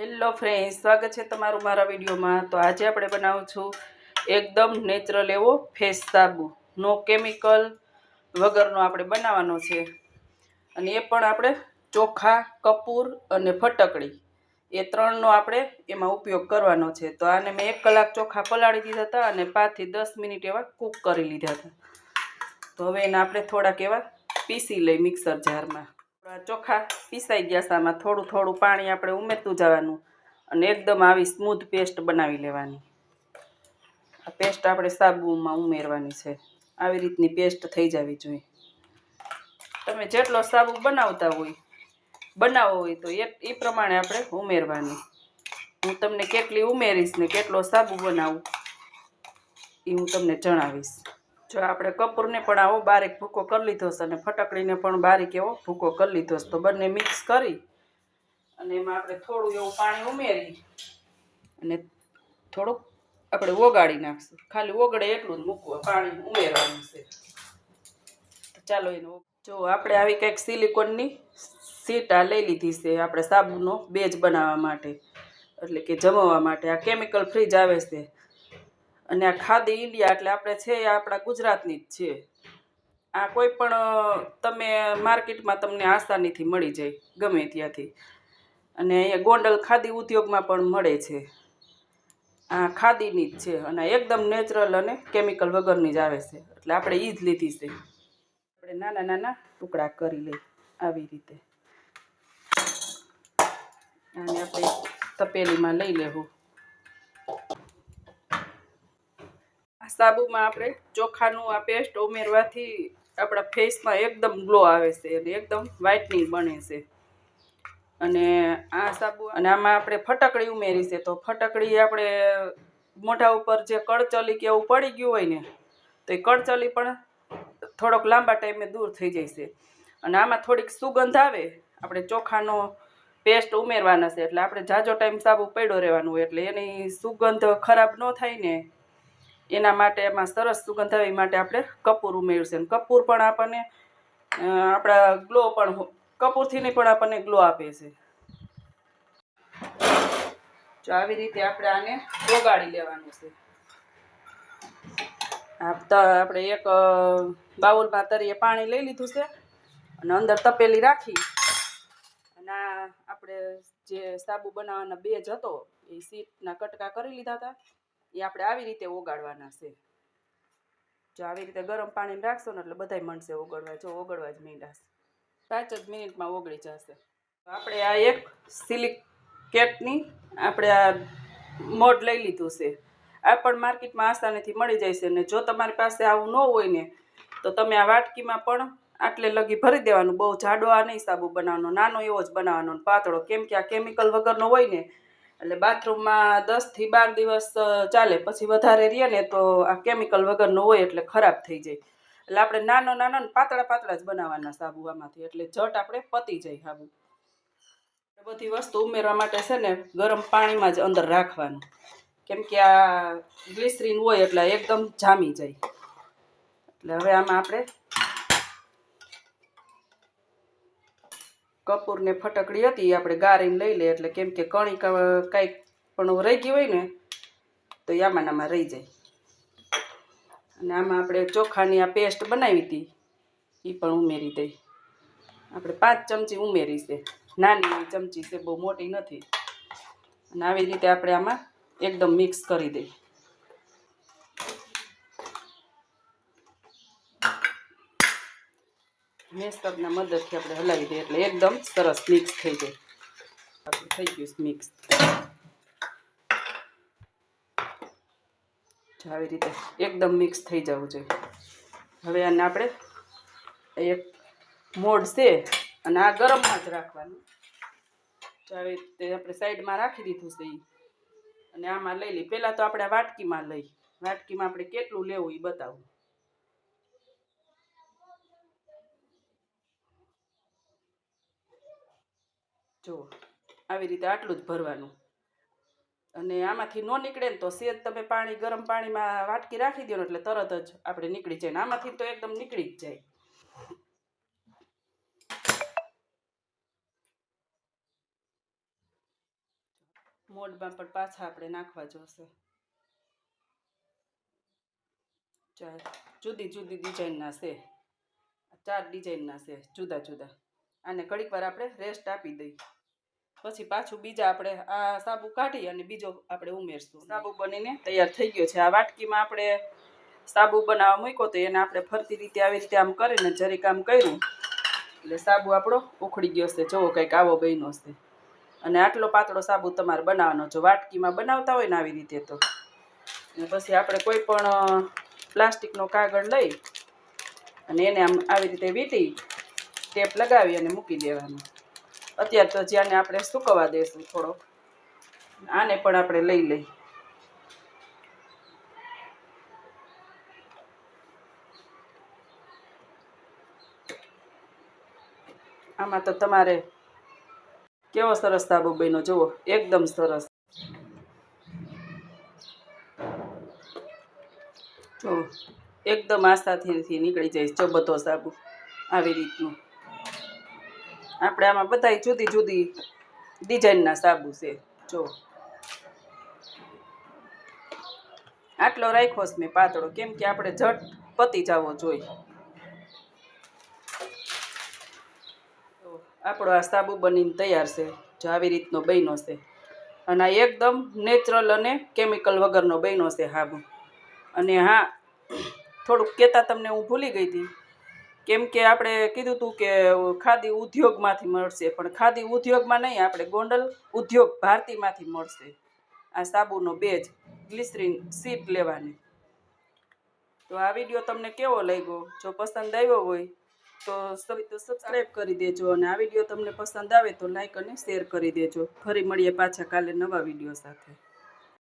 Hello friend સ્વાગત છે તમારું મારા વિડીયોમાં. તો આજે આપણે બનાવું છું એકદમ નેચરલ એવો ફેસ સાબુ નો કેમિકલ વગરનો આપણે બનાવવાનો છે. અને એ પણ આપણે ચોખા, કપૂર અને ફટકડી એ ત્રણનો આપણે એમાં ઉપયોગ કરવાનો છે. તો આને મેં એક કલાક ચોખા પલાળી દીધા હતા અને પાંચથી દસ મિનિટ એવા કૂક કરી લીધા હતા. તો હવે એને આપણે થોડાક એવા પીસી લઈ મિક્સર જારમાં. ચોખા પીસાઈ ગયા છે, આમાં થોડું થોડું પાણી આપણે ઉમેરતું જવાનું અને એકદમ આવી સ્મૂથ પેસ્ટ બનાવી લેવાની. આ પેસ્ટ આપણે સાબુમાં ઉમેરવાની છે. આવી રીતની પેસ્ટ થઈ જવી જોઈએ. તમે જેટલો સાબુ બનાવતા હોય, બનાવો હોય તો એ એ પ્રમાણે આપણે ઉમેરવાની. હું તમને કેટલી ઉમેરીશ ને કેટલો સાબુ બનાવું, એ હું તમને જણાવીશ. જો આપણે કપૂરને પણ આવો બારીક ભૂકો કરી લીધો છે અને ફટકડીને પણ બારીક એવો ભૂકો કરી લીધો છે. તો બંને મિક્સ કરી અને એમાં આપણે થોડું એવું પાણી ઉમેરી અને થોડુંક આપણે ઓગાળી નાખશું. ખાલી ઓગળે એટલું જ મૂકવું, પાણી ઉમેરવાનું છે. ચાલો એનું જો આપણે આવી કંઈક સિલિકોનની સીટ આ લઈ લીધી છે, આપણે સાબુનો બેજ બનાવવા માટે. એટલે કે જમવા માટે. આ કેમિકલ ફ્રીજ આવે છે. અને આ ખાદી ઇન્ડિયા એટલે આપણે છે એ આપણા ગુજરાતની જ છે. આ કોઈ પણ તમે માર્કેટમાં તમને આસાનીથી મળી જાય, ગમે ત્યાંથી. અને અહીંયા ગોંડલ ખાદી ઉદ્યોગમાં પણ મળે છે. આ ખાદીની જ છે અને એકદમ નેચરલ અને કેમિકલ વગરની જ આવે છે. એટલે આપણે એ જ લીધી છે. આપણે નાના નાના ટુકડા કરી લઈ આવી રીતે. અને આપણે તપેલીમાં લઈ લેવું. સાબુમાં આપણે ચોખાનું આ પેસ્ટ ઉમેરવાથી આપણા ફેસમાં એકદમ ગ્લો આવે છે અને એકદમ વ્હાઇટનિંગ બને છે. અને આ સાબુ, અને આમાં આપણે ફટકડી ઉમેરી છે. તો ફટકડી આપણે મોઢા ઉપર જે કળચલી કે એવું પડી ગયું હોય ને, તો એ કળચલી પણ થોડોક લાંબા ટાઈમે દૂર થઈ જાય છે. અને આમાં થોડીક સુગંધ આવે, આપણે ચોખાનો પેસ્ટ ઉમેરવાના છે. એટલે આપણે જાજો ટાઈમ સાબુ પડ્યો રહેવાનું એટલે એની સુગંધ ખરાબ ન થાય ને એના માટે એમાં સરસ સુગંધ આવે એ માટે આપણે કપૂર ઉમેર્યું છે. કપૂર પણ આપણને આપણા ગ્લો પણ કપૂરથી કપૂરથીની પણ આપણને ગ્લો આપે છે. જો આવી રીતે આપણે આને ઓગાળી લેવાનું છે. આપણે એક બાઉલમાં તરીએ પાણી લઈ લીધું છે અને અંદર તપેલી રાખી. અને આપણે જે સાબુ બનાવવાના બેજ હતો, એ સીટના કટકા કરી લીધા હતા. એ આપણે આવી રીતે ઓગાળવાના છે. જો આવી રીતે ગરમ પાણી રાખશો ને એટલે બધાય મળશે ઓગળવા જો ઓગળવા જ મીંડાશે પાંચ જ મિનિટમાં ઓગળી જશે. આપણે આ એક સિલિકેટની આપણે આ મોડ લઈ લીધું છે. આ પણ માર્કેટમાં આસાનીથી મળી જાય છે ને જો તમારી પાસે આવું ન હોય ને, તો તમે આ વાટકીમાં પણ આટલે લગી ભરી દેવાનું. બહુ જાડો આ નહીં સાબુ બનાવવાનો, નાનો એવો જ બનાવવાનો. પાતળો, કેમ કે આ કેમિકલ વગરનો હોય ને એટલે બાથરૂમમાં દસથી બાર દિવસ ચાલે. પછી વધારે રહીએ ને તો આ કેમિકલ વગરનો હોય એટલે ખરાબ થઈ જાય. એટલે આપણે નાનો નાનો ને પાતળા પાતળા જ બનાવવાના સાબુ આમાંથી. એટલે જટ આપણે પતી જાય સાબુ. બધી વસ્તુ ઉમેરવા માટે છે ને ગરમ પાણીમાં જ અંદર રાખવાનું. કેમ કે આ ગ્લિસરીન હોય એટલે એકદમ જામી જાય. એટલે હવે આમાં આપણે કપૂર ને ફટકડી હતી, આપણે ગારીને લઈ લે એટલે કેમ કે કણી કાંઈક પણ રહી ગઈ હોય ને, તો આમાં રહી જાય. અને આમાં આપણે ચોખાની આ પેસ્ટ બનાવી હતી એ પણ ઉમેરી દઈ. આપણે પાંચ ચમચી ઉમેરી છે. નાની ચમચી છે, બહુ મોટી નથી. અને આવી રીતે આપણે આમાં એકદમ મિક્સ કરી મેસ્ટરના મદદથી આપણે હલાવી દઈએ એટલે એકદમ સરસ મિક્સ થઈ જાય. થઈ ગયું મિક્સ. આવી રીતે એકદમ મિક્સ થઈ જવું જોઈએ. હવે આને આપણે એક મોડ છે અને આ ગરમમાં જ રાખવાનું. આવી રીતે આપણે સાઈડમાં રાખી દીધું છે. અને આમાં લઈ લઈ પહેલાં તો આપણે વાટકીમાં લઈ. વાટકીમાં આપણે કેટલું લેવું એ બતાવું. જો, આવી રીતે આટલું જ ભરવાનું. અને આમાંથી ન નીકળે ને તો સેજ તમે પાણી, ગરમ પાણીમાં વાટકી રાખી દો એટલે તરત જ આપણે નીકળી જાય. ને આમાંથી તો એકદમ નીકળી જ જાય. મોડમાં પણ પાછા આપણે નાખવા જોશે. ચાર જુદી જુદી ડિઝાઇનના છે. ચાર ડિઝાઇનના છે, જુદા જુદા. આને ઘડીક વાર આપણે રેસ્ટ આપી દઈ પછી પાછું બીજા આપણે આ સાબુ કાઢી અને બીજો આપણે ઉમેરશું. સાબુ બનીને તૈયાર થઈ ગયો છે. આ વાટકીમાં આપણે સાબુ બનાવવા મૂક્યો તો એને આપણે ફરતી રીતે આવી રીતે આમ કરીને જરીક આમ કર્યું. એટલે સાબુ આપણો ઉખડી ગયો છે. જોવો કંઈક આવો બન્યો છે. અને આટલો પાતળો સાબુ તમારે બનાવવાનો જો વાટકીમાં બનાવતા હોય ને આવી રીતે તો. પછી આપણે કોઈ પણ પ્લાસ્ટિકનો કાગળ લઈ અને એને આમ આવી રીતે વીટી ટેપ લગાવી અને મૂકી દેવાનું. અત્યારે તો જ્યાંને આપણે સૂકવવા દઈશું થોડો આને પણ આપણે લઈ લઈ આમાં તો તમારે કેવો સરસ સાબુ બન્યો જુઓ, એકદમ સરસ. તો એકદમ આસાથી નીકળી જાય છે સાબુ આવી રીતનું. આપણે આમાં બધાય જુદી જુદી ડિઝાઇનના સાબુ છે. જો. આટલો રાખ્યો છે મેં પાતળો. કેમ કે આપણે ઝટ પતી જવો જોઈએ. આપણો આ સાબુ બનીને તૈયાર છે. જો આવી રીતનો બન્યો છે. અને આ એકદમ નેચરલ અને કેમિકલ વગરનો બન્યો છે સાબુ અને હા, થોડુંક કહેતા તમને હું ભૂલી ગઈ હતી. કેમ કે આપણે કીધું હતું કે ખાદી ઉદ્યોગમાંથી મળશે, પણ ખાદી ઉદ્યોગમાં નહીં, આપણે ગોંડલ ઉદ્યોગ ભારતીમાંથી મળશે. આ સાબુનો બેજ, ગ્લિસરીન સીટ લેવાની. તો આ વીડિયો તમને કેવો લાગ્યો? જો પસંદ આવ્યો હોય, તો તો સબસ્ક્રાઈબ કરી દેજો અને આ વીડિયો તમને પસંદ આવે તો લાઇક અને શેર કરી દેજો. ફરી મળીએ પાછા કાલે નવા વીડિયો સાથે.